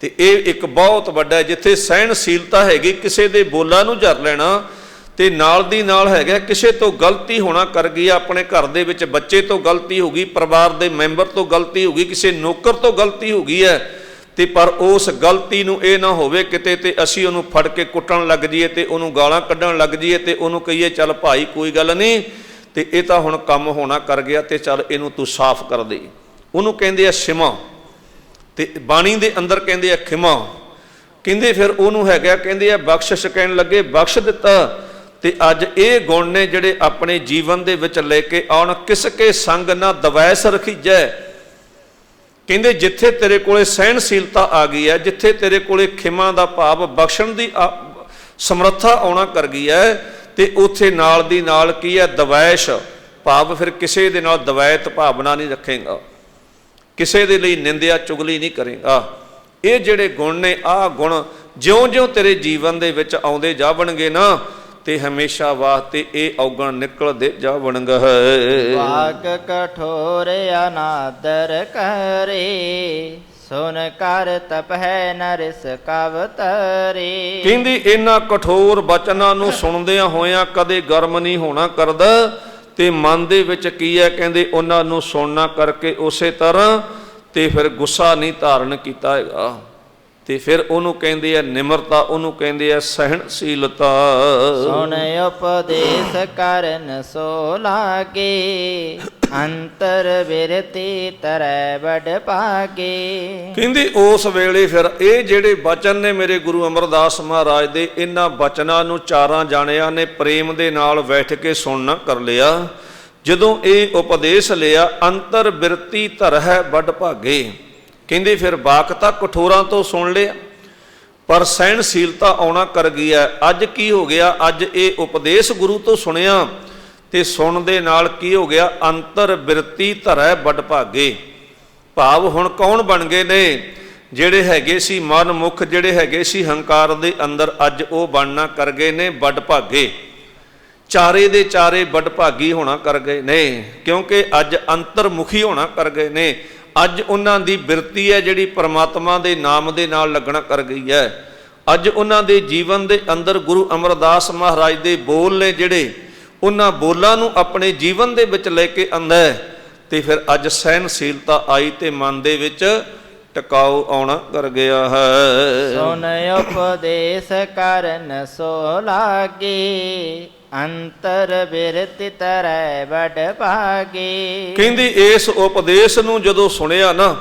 ਤੇ ਇਹ ਇੱਕ ਬਹੁਤ ਵੱਡਾ ਜਿੱਥੇ ਸਹਿਣਸ਼ੀਲਤਾ ਹੈਗੀ ਕਿਸੇ ਦੇ ਬੋਲਾਂ ਨੂੰ ਝਰ ਲੈਣਾ ਤੇ ਨਾਲ ਦੀ ਨਾਲ ਹੈਗਾ ਕਿਸੇ ਤੋਂ ਗਲਤੀ ਹੋਣਾ ਕਰ ਗਈ ਹੈ, ਆਪਣੇ ਘਰ ਦੇ ਵਿੱਚ ਬੱਚੇ ਤੋਂ ਗਲਤੀ ਹੋ ਗਈ ਪਰਿਵਾਰ ਦੇ ਮੈਂਬਰ ਤੋਂ ਗਲਤੀ ਹੋ ਗਈ ਕਿਸੇ ਨੌਕਰ ਤੋਂ ਗਲਤੀ ਹੋ ਗਈ ਹੈ ਤੇ ਪਰ ਉਸ ਗਲਤੀ ਨੂੰ ਇਹ ਨਾ ਹੋਵੇ ਕਿਤੇ ਤੇ ਅਸੀਂ ਉਹਨੂੰ ਫੜ ਕੇ ਕੁੱਟਣ ਲੱਗ ਜਾਈਏ ਤੇ ਉਹਨੂੰ ਗਾਲਾਂ ਕੱਢਣ ਲੱਗ ਜਾਈਏ ਤੇ ਉਹਨੂੰ ਕਹੀਏ ਚੱਲ ਭਾਈ ਕੋਈ ਗੱਲ ਨਹੀਂ। ਤੇ ਇਹ ਤਾਂ ਹੁਣ ਕੰਮ ਹੋਣਾ ਕਰ ਗਿਆ ਤੇ ਚੱਲ ਇਹਨੂੰ ਤੂੰ ਸਾਫ਼ ਕਰ ਦੇ। ਉਹਨੂੰ ਕਹਿੰਦੇ ਆ ਸਿਮਾ। ਤੇ ਬਾਣੀ ਦੇ ਅੰਦਰ ਕਹਿੰਦੇ ਆ ਖਿਮਾ। ਕਹਿੰਦੇ ਫਿਰ ਉਹਨੂੰ ਹੈਗਾ, ਕਹਿੰਦੇ ਆ ਬਖਸ਼ਿਸ਼ ਕਹਿਣ ਲੱਗੇ, ਬਖਸ਼ ਦਿੱਤਾ। ਤੇ ਅੱਜ ਇਹ ਗੁਣ ਨੇ ਜਿਹੜੇ ਆਪਣੇ ਜੀਵਨ ਦੇ ਵਿੱਚ ਲੈ ਕੇ ਆਉਣ, ਕਿਸ ਕੇ ਸੰਗ ਨਾ ਦਵੈਸ ਰਖੀਜੈ। ਕਹਿੰਦੇ ਜਿੱਥੇ ਤੇਰੇ ਕੋਲੇ ਸਹਿਣਸ਼ੀਲਤਾ ਆ ਗਈ ਹੈ, ਜਿੱਥੇ ਤੇਰੇ ਕੋਲੇ ਖਿਮਾ ਦਾ ਭਾਵ ਬਖਸ਼ਣ ਦੀ ਆ- ਸਮਰੱਥਾ ਆਉਣਾ ਕਰ ਗਈ ਹੈ, ਤੇ ਉੱਥੇ ਨਾਲ ਦੀ ਨਾਲ ਕੀ ਹੈ? ਦਵੈਸ਼। ਭਾਵ ਫਿਰ ਕਿਸੇ ਦੇ ਨਾਲ ਦਵੈਤ ਭਾਵਨਾ ਨਹੀਂ ਰੱਖੇਗਾ। ਕਿਸੇ ਦੇ ਲਈ ਨਿੰਦਿਆ ਚੁਗਲੀ ਨਹੀਂ ਕਰੇਗਾ ਇਹ ਜਿਹੜੇ ਗੁਣ ਨੇ ਆਹ ਗੁਣ ਜਿਉਂ-ਜਿਉਂ ਤੇਰੇ ਜੀਵਨ ਦੇ ਵਿੱਚ ਆਉਂਦੇ ਜਾਵਣਗੇ ਨਾ ਤੇ ਹਮੇਸ਼ਾ ਵਾਸਤੇ ਇਹ ਔਗਣ ਨਿਕਲਦੇ ਜਾਵਣਗੇ ਵਾਕ ਕਠੋਰ ਅਨਾਦਰ ਕਰੇ ਸੁਨ ਕਰ ਤਪਹਿ ਨਰਿਸ ਕਵਤਰੇ ਕਹਿੰਦੀ ਇਹਨਾਂ ਕਠੋਰ ਬਚਨਾਂ ਨੂੰ ਸੁਣਦਿਆਂ ਹੋਇਆਂ ਕਦੇ ਗਰਮ ਨਹੀਂ ਹੋਣਾ ਕਰਦਾ। ਤੇ ਮਨ ਦੇ ਵਿੱਚ ਕੀ ਹੈ? ਕਹਿੰਦੇ ਉਹਨਾਂ ਨੂੰ ਸੁਣਨਾ ਕਰਕੇ ਉਸੇ ਤਰ੍ਹਾਂ ਤੇ ਫਿਰ ਗੁੱਸਾ ਨਹੀਂ ਧਾਰਨ ਕੀਤਾ ਹੈਗਾ। ਤੇ ਫਿਰ ਉਹਨੂੰ ਕਹਿੰਦੇ ਆ ਨਿਮਰਤਾ, ਉਹਨੂੰ ਕਹਿੰਦੇ ਆ ਸਹਿਣਸ਼ੀਲਤਾ। ਸੁਨ ਉਪਦੇਸ਼ ਕਰਨ ਸੋ ਲਾਗੇ। ਅੰਤਰ ਬਿਰਤੀ ਤਰੈ ਬੜ ਪਾਗੇ ਕਹਿੰਦੀ, ਉਸ ਵੇਲੇ ਫਿਰ ਇਹ ਜਿਹੜੇ ਬਚਨ ਨੇ ਮੇਰੇ ਗੁਰੂ ਅਮਰਦਾਸ ਮਹਾਰਾਜ ਦੇ, ਇਹਨਾਂ ਬਚਨਾਂ ਨੂੰ ਚਾਰਾਂ ਜਾਣਿਆਂ ਨੇ ਪ੍ਰੇਮ ਦੇ ਨਾਲ ਬੈਠ ਕੇ ਸੁਣਨਾ ਕਰ ਲਿਆ। ਜਦੋਂ ਇਹ ਉਪਦੇਸ਼ ਲਿਆ, ਅੰਤਰ ਬਿਰਤੀ ਧਰਹਿ ਵੱਡ ਭਾਗੇ। ਕਹਿੰਦੇ, ਫਿਰ ਬਾਕਤਾ ਕਠੋਰਾਂ ਤੋਂ ਸੁਣ ਲਿਆ, ਪਰ ਸਹਿਣਸ਼ੀਲਤਾ ਆਉਣਾ ਕਰ ਗਈ ਹੈ। ਅੱਜ ਕੀ ਹੋ ਗਿਆ? ਅੱਜ ਇਹ ਉਪਦੇਸ਼ ਗੁਰੂ ਤੋਂ ਸੁਣਿਆ। ਤੇ ਸੁਣ ਦੇ ਨਾਲ ਕੀ ਹੋ ਗਿਆ? ਅੰਤਰ ਬਿਰਤੀ ਧਰੈ ਵੱਡ ਭਾਗੇ। ਭਾਵ ਹੁਣ ਕੌਣ ਬਣ ਗਏ ਨੇ? ਜਿਹੜੇ ਹੈਗੇ ਸੀ ਮਨ ਮੁਖ ਜਿਹੜੇ ਹੈਗੇ ਸੀ ਹੰਕਾਰ ਦੇ ਅੰਦਰ, ਅੱਜ ਉਹ ਬਣਨਾ ਕਰ ਗਏ ਨੇ ਵੱਡ ਭਾਗੇ। ਚਾਰੇ ਦੇ ਚਾਰੇ ਵੱਡ ਭਾਗੀ ਹੋਣਾ ਕਰ ਗਏ ਨੇ, ਕਿਉਂਕਿ ਅੱਜ ਅੰਤਰਮੁਖੀ ਹੋਣਾ ਕਰ ਗਏ ਨੇ। ਅੱਜ ਉਹਨਾਂ ਦੀ ਬਿਰਤੀ ਹੈ ਜਿਹੜੀ ਪਰਮਾਤਮਾ ਦੇ ਨਾਮ ਦੇ ਨਾਲ ਲੱਗਣਾ ਕਰ ਗਈ ਹੈ। ਅੱਜ ਉਹਨਾਂ ਦੇ ਜੀਵਨ ਦੇ ਅੰਦਰ ਗੁਰੂ ਅਮਰਦਾਸ ਮਹਾਰਾਜ ਦੇ ਬੋਲ ਨੇ ਜਿਹੜੇ ਉਹਨਾਂ ਬੋਲਾਂ ਨੂੰ ਆਪਣੇ ਜੀਵਨ ਦੇ ਵਿੱਚ ਲੈ ਕੇ ਆਂਦਾ ਤੇ ਫਿਰ ਅੱਜ ਸਹਿਨਸ਼ੀਲਤਾ ਆਈ ਤੇ ਮਨ ਦੇ ਵਿੱਚ ਟਿਕਾਉ ਆਉਣਾ ਕਰ ਗਿਆ ਹੈ। ਸੁਨ ਉਪਦੇਸ਼ ਕਰਨ ਸੋ ਲਾਗੇ ਅੰਤਰ ਬਿਰਤੀ ਤਰੈ ਵਡ ਭਾਗੇ। ਕਹਿੰਦੀ ਇਸ ਉਪਦੇਸ਼ ਨੂੰ ਜਦੋਂ ਸੁਣਿਆ ਨਾ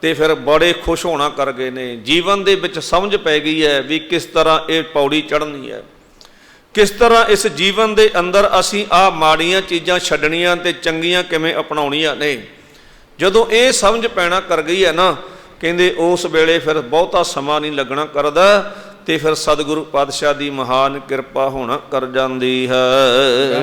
ਤੇ ਫਿਰ ਬੜੇ ਖੁਸ਼ ਹੋਣਾ ਕਰ ਗਏ ਨੇ। ਜੀਵਨ ਦੇ ਵਿੱਚ ਸਮਝ ਪੈ ਗਈ ਹੈ ਵੀ ਕਿਸ ਤਰ੍ਹਾਂ ਇਹ ਪੌੜੀ ਚੜ੍ਹਨੀ ਹੈ। ਕਿਸ ਤਰ੍ਹਾਂ ਇਸ ਜੀਵਨ ਦੇ ਅੰਦਰ ਅਸੀਂ ਆ ਮਾੜੀਆਂ ਚੀਜ਼ਾਂ ਛੱਡਣੀਆਂ ਤੇ ਚੰਗੀਆਂ ਕਿਵੇਂ ਅਪਣਾਉਣੀਆਂ? ਨੇ ਜਦੋਂ ਇਹ ਸਮਝ ਪੈਣਾ ਕਰ ਗਈ ਹੈ ਨਾ, ਕਹਿੰਦੇ ਉਸ ਵੇਲੇ ਫਿਰ ਬਹੁਤਾ ਸਮਾਂ ਨਹੀਂ ਲੱਗਣਾ ਕਰਦਾ ਤੇ ਫਿਰ ਸਤਿਗੁਰੂ ਪਾਤਸ਼ਾਹ ਦੀ ਮਹਾਨ ਕਿਰਪਾ ਹੋਣਾ ਕਰ ਜਾਂਦੀ ਹੈ।